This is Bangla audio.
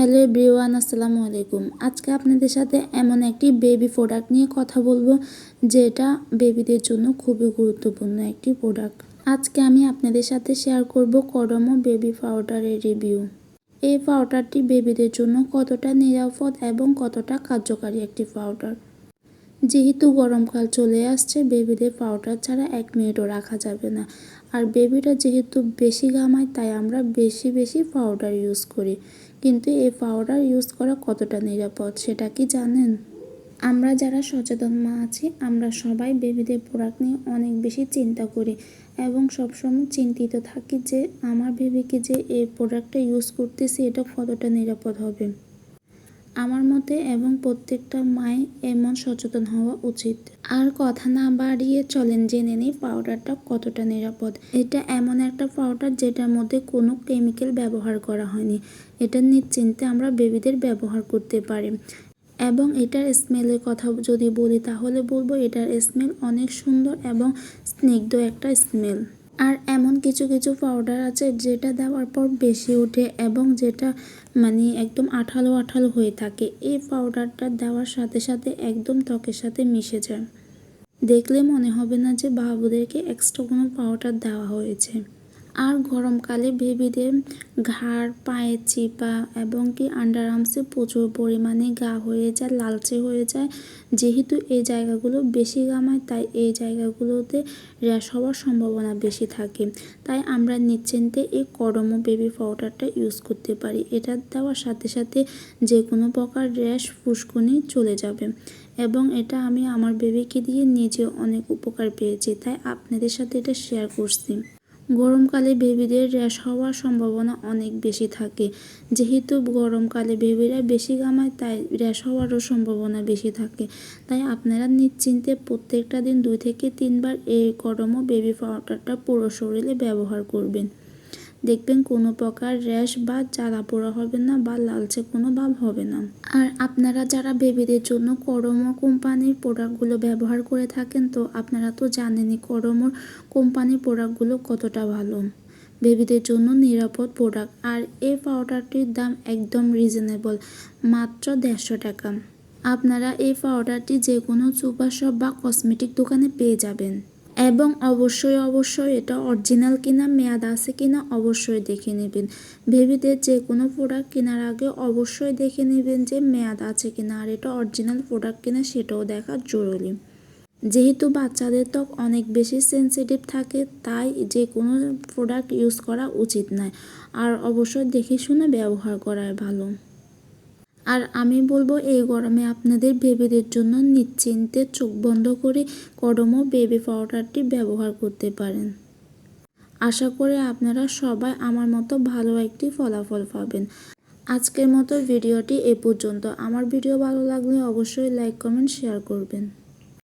হ্যালো এভরিওয়ান, আসসালামু আলাইকুম। আজকে আপনাদের সাথে এমন একটি বেবি প্রোডাক্ট নিয়ে কথা বলব, যেটা বেবিদের জন্য খুবই গুরুত্বপূর্ণ একটি প্রোডাক্ট আজকে আমি আপনাদের সাথে শেয়ার করব করমো বেবি পাউডারের রিভিউ এই পাউডারটি বেবিদের জন্য কতটা নিরাপদ এবং কতটা কার্যকারী একটি পাউডার যেহেতু গরমকাল চলে আসছে, বেবিদের পাউডার ছাড়া এক মিনিটও রাখা যাবে না। আর বেবিটা যেহেতু বেশি ঘামায়, তাই আমরা বেশি বেশি পাউডার ইউজ করি। কিন্তু এই পাউডার ইউজ করা কতটা নিরাপদ, সেটা কি জানেন? আমরা যারা সচেতন মা আছি, আমরা সবাই বেবিদের প্রোডাক্ট নিয়ে অনেক বেশি চিন্তা করি এবং সবসময় চিন্তিত থাকি যে, আমার বেবিকে যে এই প্রোডাক্টটা ইউজ করতেছি, এটা কতটা নিরাপদ হবে। আমার মতে এবং প্রত্যেকটা মায়ের এমন সচেতন হওয়া উচিত। আর কথা না বাড়িয়ে চলেন জেনে নিই পাউডারটা কতটা নিরাপদ। এটা এমন একটা পাউডার যেটার মধ্যে কোনো কেমিক্যাল ব্যবহার করা হয়নি। এটা নিশ্চিন্তে আমরা বেবিদের ব্যবহার করতে পারি। এবং এটার স্মেলের কথা যদি বলি তাহলে বলব এটার স্মেল অনেক সুন্দর এবং স্নিগ্ধ একটা স্মেল। আর এমন কিছু কিছু পাউডার আছে যেটা দেওয়ার পর বেশি ওঠে এবং যেটা মানে একদম আঠালো আঠালো হয়ে থাকে। এই পাউডারটা দেওয়ার সাথে সাথে একদম ত্বকের সাথে মিশে যায়। দেখলে মনে হবে না যে বাবুদেরকে এক্সট্রা কোনো পাউডার দেওয়া হয়েছে। আর গরমকালে বেবিদের ঘাড় পায়ে চিপা এবং কি আন্ডার আর্মসে প্রচুর পরিমাণে গা হয়ে যায়, লালচে হয়ে যায়। যেহেতু এই জায়গাগুলো বেশি গামায় তাই এই জায়গাগুলোতে র্যাশ হওয়ার সম্ভাবনা বেশি থাকে। তাই আমরা নিশ্চিন্তে এই করমো বেবি পাউডারটা ইউজ করতে পারি। এটা দেওয়ার সাথে সাথে যে কোনো প্রকার র্যাশ ফুসকুনি চলে যাবে। এবং এটা আমি আমার বেবিকে দিয়ে নিজে অনেক উপকার পেয়েছি। তাই আপনাদের সাথে এটা শেয়ার করছি। গরমকালে বেবিদের র্যাশ হওয়ার সম্ভাবনা অনেক বেশি থাকে। যেহেতু গরমকালে বেবিরা বেশি ঘামায়, তাই র্যাশ হওয়ারও সম্ভাবনা বেশি থাকে। তাই আপনারা নিশ্চিন্তে প্রত্যেকটা দিন দুই থেকে তিনবার এই গরমও বেবি পাউডারটা পুরো শরীরে ব্যবহার করবেন। দেখবেন কোনো প্রকার র্যাশ বা জ্বালা পোড়া হবে না বা লালচে কোনো ভাব হবে না। আর আপনারা যারা বেবিদের জন্য করম কোম্পানির প্রোডাক্টগুলো ব্যবহার করে থাকেন, তো আপনারা তো জানেনই করমোর কোম্পানির প্রোডাক্টগুলো কতটা ভালো। বেবিদের জন্য নিরাপদ প্রোডাক্ট। আর এই পাউডারটির দাম একদম রিজনেবল, মাত্র দেড়শো টাকা। আপনারা এই পাউডারটি যে কোনো সুপার শপ বা কসমেটিক দোকানে পেয়ে যাবেন। এবং অবশ্যই অবশ্যই এটা অরিজিনাল কিনা, মেয়াদ আছে কিনা, অবশ্যই দেখে নেবেন। বেবিদের যে কোনো প্রোডাক্ট কেনার আগে অবশ্যই দেখে নেবেন যে মেয়াদ আছে কিনা আর এটা অরিজিনাল প্রোডাক্ট কিনা সেটাও দেখা জরুরি। যেহেতু বাচ্চাদের ত্বক অনেক বেশি সেন্সিটিভ থাকে, তাই যে কোনো প্রোডাক্ট ইউজ করা উচিত নয়। আর অবশ্যই দেখে শুনে ব্যবহার করাই ভালো। আর আমি বলব, এই গরমে আপনাদের বেবিদের জন্য নিশ্চিন্তে চোখ বন্ধ করে করমো বেবি পাউডারটি ব্যবহার করতে পারেন। আশা করি আপনারা সবাই আমার মতো ভালো একটি ফলাফল পাবেন। আজকের মতো ভিডিওটি এ পর্যন্ত। আমার ভিডিও ভালো লাগলে অবশ্যই লাইক কমেন্ট শেয়ার করবেন।